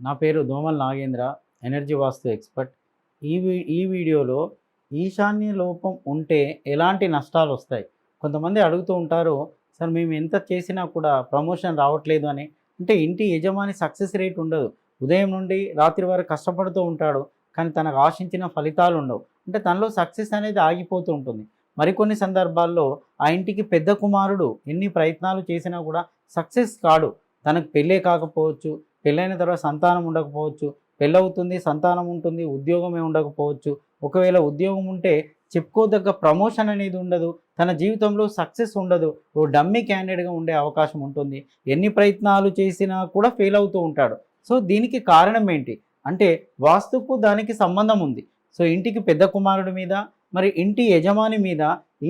నా పేరు Domal Nagendra energy vastu expert ఈ వీ ఈ వీడియోలో ఈశాన్య లోపం ఉంటే ఎలాంటి నష్టాలు వస్తాయి? కొంతమంది అడుగుతూ ఉంటారు సార్ మేము ఎంత చేసినా కూడా ప్రమోషన్ రావట్లేదు అని. అంటే ఇంటి యజమాని సక్సెస్ రేట్ ఉండదు. ఉదయం నుండి రాత్రి వరకు కష్టపడుతూ ఉంటాడు కానీ తనకు ఆశించిన ఫలితాలు ఉండవు. అంటే తనలో సక్సెస్ అనేది ఆగిపోతూ ఉంటుంది. మరికొన్ని సందర్భాల్లో ఆ ఇంటికి పెద్ద కుమారుడు ఎన్ని ప్రయత్నాలు చేసినా కూడా సక్సెస్ కాడు. తనకు పెళ్ళే కాకపోవచ్చు పెళ్ళైన తర్వాత సంతానం ఉండకపోవచ్చు పెళ్ళవుతుంది సంతానం ఉంటుంది ఉద్యోగమే ఉండకపోవచ్చు. ఒకవేళ ఉద్యోగం ఉంటే చెప్పుకోదగ్గ ప్రమోషన్ అనేది ఉండదు తన జీవితంలో సక్సెస్ ఉండదు ఓ డమ్మీ క్యాండిడేట్గా ఉండే అవకాశం ఉంటుంది. ఎన్ని ప్రయత్నాలు చేసినా కూడా ఫెయిల్ అవుతూ ఉంటాడు. సో దీనికి కారణం ఏంటి? అంటే వాస్తుకు దానికి సంబంధం ఉంది. సో ఇంటికి పెద్ద కుమారుడి మీద మరి ఇంటి యజమాని మీద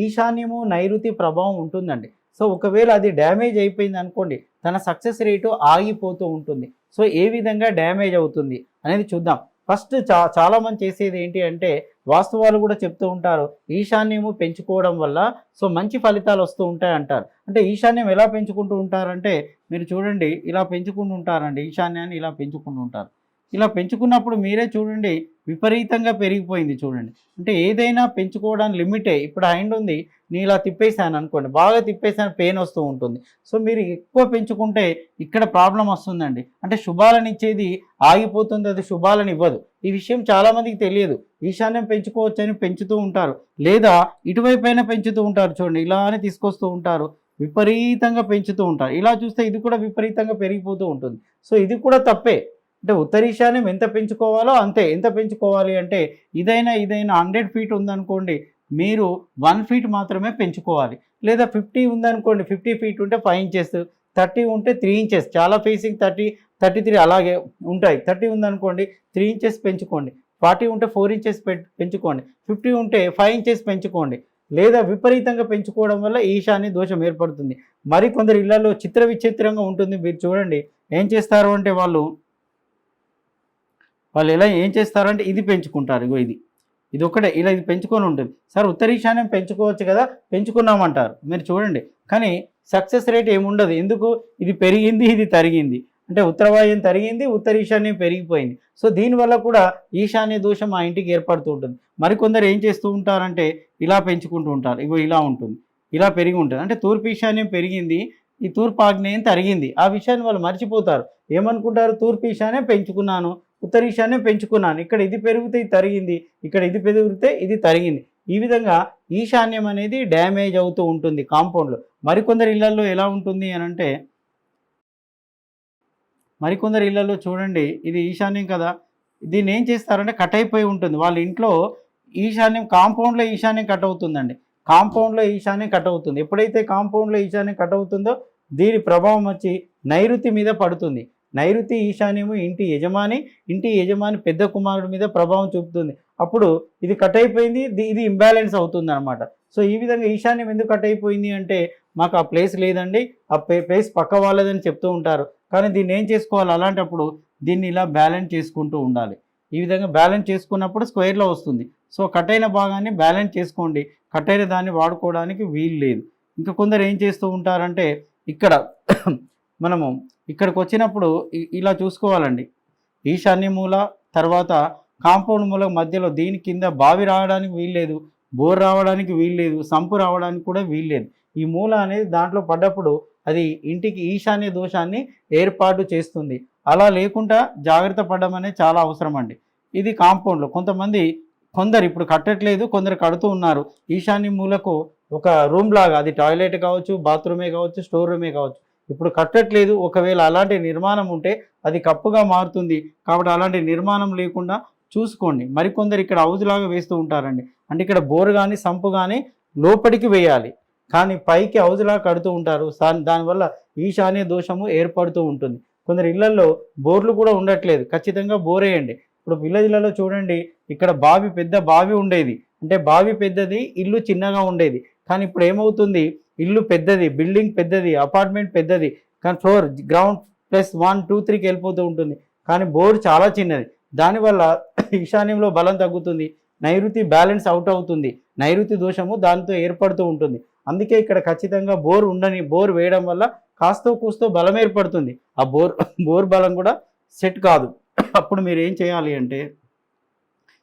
ఈశాన్యము నైరుతి ప్రభావం ఉంటుందండి. సో ఒకవేళ అది డ్యామేజ్ అయిపోయింది అనుకోండి తన సక్సెస్ రేటు ఆగిపోతూ ఉంటుంది. సో ఏ విధంగా డ్యామేజ్ అవుతుంది అనేది చూద్దాం. ఫస్ట్ చా చాలామంది చేసేది ఏంటి అంటే వాస్తవాలు కూడా చెప్తూ ఉంటారు. ఈశాన్యము పెంచుకోవడం వల్ల సో మంచి ఫలితాలు వస్తూ ఉంటాయి అంటారు. అంటే ఈశాన్యం ఎలా పెంచుకుంటూ ఉంటారంటే మీరు చూడండి ఇలా పెంచుకుంటూ ఉంటారండి. ఈశాన్యాన్ని ఇలా పెంచుకుంటూ ఉంటారు. ఇలా పెంచుకున్నప్పుడు మీరే చూడండి విపరీతంగా పెరిగిపోయింది చూడండి. అంటే ఏదైనా పెంచుకోవడానికి లిమిటే ఇప్పుడు హైండ్ ఉంది నేను ఇలా తిప్పేశాను అనుకోండి బాగా తిప్పేసాను పెయిన్ వస్తూ ఉంటుంది. సో మీరు ఎక్కువ పెంచుకుంటే ఇక్కడ ప్రాబ్లం వస్తుందండి. అంటే శుభాలను ఇచ్చేది ఆగిపోతుంది అది శుభాలను ఇవ్వదు. ఈ విషయం చాలామందికి తెలియదు. ఈశాన్యం పెంచుకోవచ్చని పెంచుతూ ఉంటారు. లేదా ఇటువైపైన పెంచుతూ ఉంటారు చూడండి ఇలానే తీసుకొస్తూ ఉంటారు విపరీతంగా పెంచుతూ ఉంటారు. ఇలా చూస్తే ఇది కూడా విపరీతంగా పెరిగిపోతూ ఉంటుంది. సో ఇది కూడా తప్పే. అంటే ఉత్తరీశాన్యం ఎంత పెంచుకోవాలో అంతే. ఎంత పెంచుకోవాలి అంటే ఇదైనా ఇదైనా హండ్రెడ్ ఫీట్ ఉందనుకోండి మీరు వన్ ఫీట్ మాత్రమే పెంచుకోవాలి. లేదా ఫిఫ్టీ ఉందనుకోండి ఫిఫ్టీ ఫీట్ ఉంటే ఫైవ్ ఇంచెస్ థర్టీ ఉంటే త్రీ ఇంచెస్. చాలా ఫేసింగ్ థర్టీ థర్టీ త్రీ అలాగే ఉంటాయి. థర్టీ ఉందనుకోండి త్రీ ఇంచెస్ పెంచుకోండి. ఫార్టీ ఉంటే ఫోర్ ఇంచెస్ పెంచుకోండి. ఫిఫ్టీ ఉంటే ఫైవ్ ఇంచెస్ పెంచుకోండి. లేదా విపరీతంగా పెంచుకోవడం వల్ల ఈశాన్య దోషం ఏర్పడుతుంది. మరి కొందరు ఇళ్ళలో చిత్ర విచిత్రంగా ఉంటుంది. మీరు చూడండి ఏం చేస్తారు అంటే వాళ్ళు వాళ్ళు ఎలా ఏం చేస్తారంటే ఇది పెంచుకుంటారు ఇగో ఇది. ఇది ఒకటే ఇలా ఇది పెంచుకొని ఉంటుంది. సార్ ఉత్తర ఈశాన్యం పెంచుకోవచ్చు కదా పెంచుకున్నామంటారు మీరు చూడండి. కానీ సక్సెస్ రేట్ ఏముండదు. ఎందుకు? ఇది పెరిగింది ఇది తరిగింది. అంటే ఉత్తరవాయుం తరిగింది ఉత్తర ఈశాన్యం పెరిగిపోయింది. సో దీనివల్ల కూడా ఈశాన్య దోషం ఆ ఇంటికి ఏర్పడుతూ ఉంటుంది. మరికొందరు ఏం చేస్తూ ఉంటారంటే ఇలా పెంచుకుంటూ ఉంటారు. ఇగో ఇలా ఉంటుంది. ఇలా పెరిగి ఉంటుంది. అంటే తూర్పు ఈశాన్యం పెరిగింది ఈ తూర్పు ఆగ్నేయం తరిగింది. ఆ విషయాన్ని వాళ్ళు మర్చిపోతారు. ఏమనుకుంటారు? తూర్పు ఈశాన్యం పెంచుకున్నాను. ఉత్తర ఈశాన్యం పెంచుకున్నాను. ఇక్కడ ఇది పెరిగితే ఇది తరిగింది. ఇక్కడ ఇది పెరిగితే ఇది తరిగింది. ఈ విధంగా ఈశాన్యం అనేది డ్యామేజ్ అవుతూ ఉంటుంది కాంపౌండ్లో. మరికొందరు ఇళ్ళలో ఎలా ఉంటుంది అని అంటే మరికొందరు ఇళ్ళలో చూడండి ఇది ఈశాన్యం కదా. దీన్ని ఏం చేస్తారంటే కట్ అయిపోయి ఉంటుంది. వాళ్ళ ఇంట్లో ఈశాన్యం కాంపౌండ్లో ఈశాన్యం కట్ అవుతుందండి. కాంపౌండ్లో ఈశాన్యం కట్ అవుతుంది. ఎప్పుడైతే కాంపౌండ్లో ఈశాన్యం కట్ అవుతుందో దీని ప్రభావం వచ్చి నైరుతి మీద పడుతుంది. నైరుతి ఈశాన్యము ఇంటి యజమాని ఇంటి యజమాని పెద్ద కుమారుడి మీద ప్రభావం చూపుతుంది. అప్పుడు ఇది కట్ అయిపోయింది ఇది ఇంబ్యాలెన్స్ అవుతుంది అనమాట సో ఈ విధంగా ఈశాన్యం ఎందుకు కట్ అయిపోయింది అంటే మాకు ఆ ప్లేస్ లేదండి ఆ ప్లేస్ పక్క వాళ్ళదని చెప్తూ ఉంటారు. కానీ దీన్ని ఏం చేసుకోవాలి? అలాంటప్పుడు దీన్ని ఇలా బ్యాలెన్స్ చేసుకుంటూ ఉండాలి. ఈ విధంగా బ్యాలెన్స్ చేసుకున్నప్పుడు స్క్వేర్లో వస్తుంది. సో కట్ అయిన భాగాన్ని బ్యాలెన్స్ చేసుకోండి. కట్ అయిన దాన్ని వాడుకోవడానికి వీలు లేదు. ఇంకా కొందరు ఏం చేస్తూ ఉంటారంటే ఇక్కడ మనము ఇక్కడికి వచ్చినప్పుడు ఇలా చూసుకోవాలండి. ఈశాన్య మూల తర్వాత కాంపౌండ్ మూల మధ్యలో దీని కింద బావి రావడానికి వీల్లేదు బోర్ రావడానికి వీల్లేదు సంపు రావడానికి కూడా వీల్లేదు. ఈ మూల అనేది దాంట్లో పడ్డప్పుడు అది ఇంటికి ఈశాన్య దోషాన్ని ఏర్పాటు చేస్తుంది. అలా లేకుండా జాగ్రత్త పడడం అనేది చాలా అవసరం అండి. ఇది కాంపౌండ్లో కొంతమంది కొందరు ఇప్పుడు కట్టట్లేదు కొందరు కడుతూ ఉన్నారు. ఈశాన్య మూలకు ఒక రూమ్ లాగా అది టాయిలెట్ కావచ్చు బాత్రూమే కావచ్చు స్టోర్ రూమే కావచ్చు. ఇప్పుడు కట్టట్లేదు. ఒకవేళ అలాంటి నిర్మాణం ఉంటే అది కప్పుగా మారుతుంది. కాబట్టి అలాంటి నిర్మాణం లేకుండా చూసుకోండి. మరికొందరు ఇక్కడ హౌజ్ వేస్తూ ఉంటారండి. అంటే ఇక్కడ బోరు కానీ సంపు కానీ లోపలికి వేయాలి. కానీ పైకి హౌజ్ కడుతూ ఉంటారు. దానివల్ల ఈశాన్య దోషము ఏర్పడుతూ ఉంటుంది. కొందరు ఇళ్ళలో బోర్లు కూడా ఉండట్లేదు. ఖచ్చితంగా బోరేయండి. ఇప్పుడు విలేజ్లలో చూడండి. ఇక్కడ బావి పెద్ద బావి ఉండేది. అంటే బావి పెద్దది ఇల్లు చిన్నగా ఉండేది. కానీ ఇప్పుడు ఏమవుతుంది? ఇల్లు పెద్దది బిల్డింగ్ పెద్దది అపార్ట్మెంట్ పెద్దది కానీ floor ground plus one two త్రీకి వెళ్ళిపోతూ ఉంటుంది. కానీ బోర్ చాలా చిన్నది. దానివల్ల ఈశాన్యంలో బలం తగ్గుతుంది నైరుతి బ్యాలెన్స్ అవుట్ అవుతుంది నైరుతి దోషము దాంతో ఏర్పడుతూ ఉంటుంది. అందుకే ఇక్కడ ఖచ్చితంగా బోర్ ఉండని బోర్ వేయడం వల్ల కాస్తో కూస్తో బలం ఏర్పడుతుంది. ఆ బోర్ బోర్ బలం కూడా సెట్ కాదు. అప్పుడు మీరు ఏం చేయాలి అంటే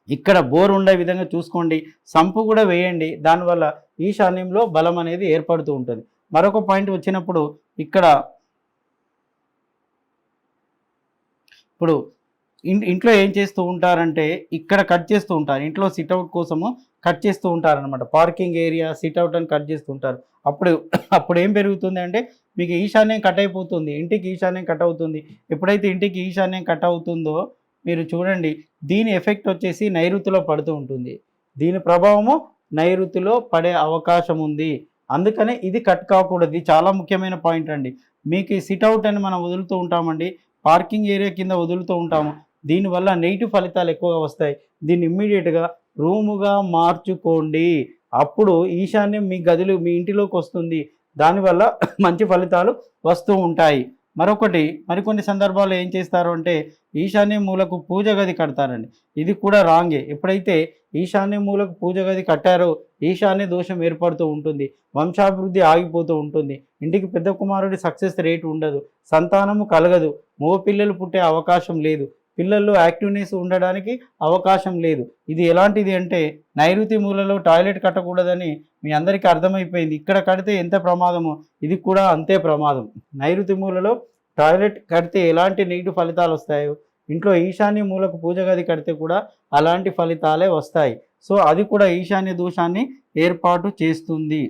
ఇక్కడ బోర్ ఉండే విధంగా చూసుకోండి సంపు కూడా వేయండి దానివల్ల ఈశాన్యంలో బలం అనేది ఏర్పడుతూ ఉంటుంది. మరొక పాయింట్ వచ్చినప్పుడు ఇక్కడ ఇప్పుడు ఇంట్లో ఏం చేస్తూ ఉంటారంటే ఇక్కడ కట్ చేస్తూ ఉంటారు. ఇంట్లో సిట్అవుట్ కోసము కట్ చేస్తూ ఉంటారనమాట పార్కింగ్ ఏరియా సిట్అవుట్ అని కట్ చేస్తూ ఉంటారు. అప్పుడు అప్పుడు ఏం పెరుగుతుంది అంటే మీకు ఈశాన్యం కట్ అయిపోతుంది ఇంటికి ఈశాన్యం కట్ అవుతుంది. ఎప్పుడైతే ఇంటికి ఈశాన్యం కట్ అవుతుందో మీరు చూడండి దీని ఎఫెక్ట్ వచ్చేసి నైరుతిలో పడుతూ ఉంటుంది. దీని ప్రభావము నైరుతిలో పడే అవకాశం ఉంది. అందుకనే ఇది కట్ కాకూడదు. ఇది చాలా ముఖ్యమైన పాయింట్ అండి. మీకు ఈ సిట్అవుట్ అని మనం వదులుతూ ఉంటామండి. పార్కింగ్ ఏరియా కింద వదులుతూ ఉంటాము. దీనివల్ల నెగిటివ్ ఫలితాలు ఎక్కువగా వస్తాయి. దీన్ని ఇమ్మీడియట్గా రూముగా మార్చుకోండి. అప్పుడు ఈశాన్యం మీ గదులు మీ ఇంటిలోకి వస్తుంది. దానివల్ల మంచి ఫలితాలు వస్తూ ఉంటాయి. మరొకటి మరికొన్ని సందర్భాల్లో ఏం చేస్తారు అంటే ఈశాన్య మూలకు పూజ గది కడతారండి. ఇది కూడా రాంగే. ఎప్పుడైతే ఈశాన్య మూలకు పూజ గది కట్టారో ఈశాన్య దోషం ఏర్పడుతూ ఉంటుంది. వంశాభివృద్ధి ఆగిపోతూ ఉంటుంది. ఇంటికి పెద్ద కుమారుడి సక్సెస్ రేట్ ఉండదు. సంతానము కలగదు. మగ పిల్లలు పుట్టే అవకాశం లేదు. పిల్లల్లో యాక్టివ్నెస్ ఉండడానికి అవకాశం లేదు. ఇది ఎలాంటిది అంటే నైరుతి మూలలో టాయిలెట్ కట్టకూడదని మీ అందరికీ అర్థమైపోయింది. ఇక్కడ కడితే ఎంత ప్రమాదమో ఇది కూడా అంతే ప్రమాదం. నైరుతి మూలలో టాయిలెట్ కడితే ఎలాంటి నెగిటివ్ ఫలితాలు వస్తాయో ఇంట్లో ఈశాన్య మూలకు పూజ గది కడితే కూడా అలాంటి ఫలితాలే వస్తాయి. సో అది కూడా ఈశాన్య దోషాన్ని ఏర్పాటు చేస్తుంది.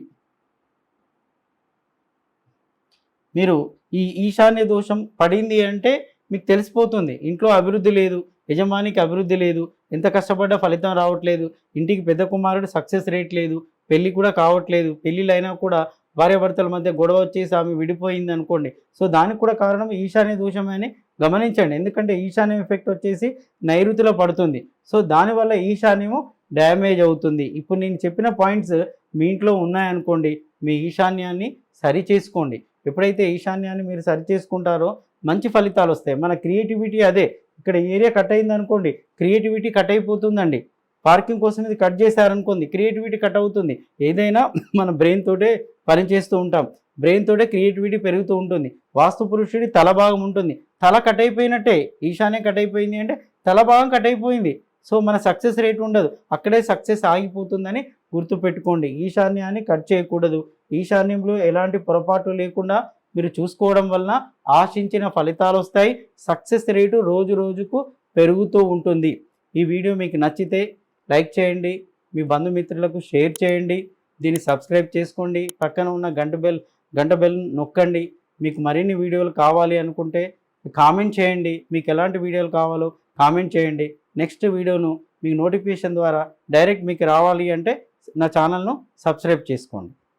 మీరు ఈ ఈశాన్య దోషం పడింది అంటే మీకు తెలిసిపోతుంది. ఇంట్లో అభివృద్ధి లేదు యజమానికి అభివృద్ధి లేదు ఎంత కష్టపడ్డా ఫలితం రావట్లేదు ఇంటికి పెద్ద కుమారుడు సక్సెస్ రేట్ లేదు పెళ్ళి కూడా కావట్లేదు పెళ్ళిళ్ళు అయినా కూడా భార్యాభర్తల మధ్య గొడవ వచ్చేసి ఆమె విడిపోయింది అనుకోండి. సో దానికి కూడా కారణం ఈశాన్య దోషమే అని గమనించండి. ఎందుకంటే ఈశాన్యం ఎఫెక్ట్ వచ్చేసి నైరుతిలో పడుతుంది. సో దానివల్ల ఈశాన్యము డ్యామేజ్ అవుతుంది. ఇప్పుడు నేను చెప్పిన పాయింట్స్ మీ ఇంట్లో ఉన్నాయనుకోండి మీ ఈశాన్యాన్ని సరి చేసుకోండి ఎప్పుడైతే ఈశాన్యాన్ని మీరు సరి చేసుకుంటారో మంచి ఫలితాలు వస్తాయి. మన క్రియేటివిటీ అదే. ఇక్కడ ఏరియా కట్ అయింది అనుకోండి క్రియేటివిటీ కట్ అయిపోతుందండి. పార్కింగ్ కోసం ఇది కట్ చేశారనుకోండి క్రియేటివిటీ కట్ అవుతుంది. ఏదైనా మన బ్రెయిన్ తోటే పనిచేస్తూ ఉంటాం. బ్రెయిన్ తోటే క్రియేటివిటీ పెరుగుతూ ఉంటుంది. వాస్తు పురుషుడి తల భాగం ఉంటుంది. తల కట్ అయిపోయినట్టే ఈశాన్యం కట్ అయిపోయింది అంటే తల భాగం కట్ అయిపోయింది. సో మన సక్సెస్ రేట్ ఉండదు. అక్కడే సక్సెస్ ఆగిపోతుందని గుర్తుపెట్టుకోండి. ఈశాన్యాన్ని కట్ చేయకూడదు. ఈశాన్యంలో ఎలాంటి పొరపాటు లేకుండా మీరు చూసుకోవడం వలన ఆశించిన ఫలితాలు వస్తాయి. సక్సెస్ రేటు రోజు రోజుకు పెరుగుతూ ఉంటుంది. ఈ వీడియో మీకు నచ్చితే లైక్ చేయండి. మీ బంధుమిత్రులకు షేర్ చేయండి. దీన్ని సబ్స్క్రైబ్ చేసుకోండి. పక్కన ఉన్న గంట బెల్ గంట బెల్ నొక్కండి. మీకు మరిన్ని వీడియోలు కావాలి అనుకుంటే కామెంట్ చేయండి. మీకు ఎలాంటి వీడియోలు కావాలో కామెంట్ చేయండి. నెక్స్ట్ వీడియోను మీకు నోటిఫికేషన్ ద్వారా డైరెక్ట్ మీకు రావాలి అంటే నా ఛానల్ను సబ్స్క్రైబ్ చేసుకోండి.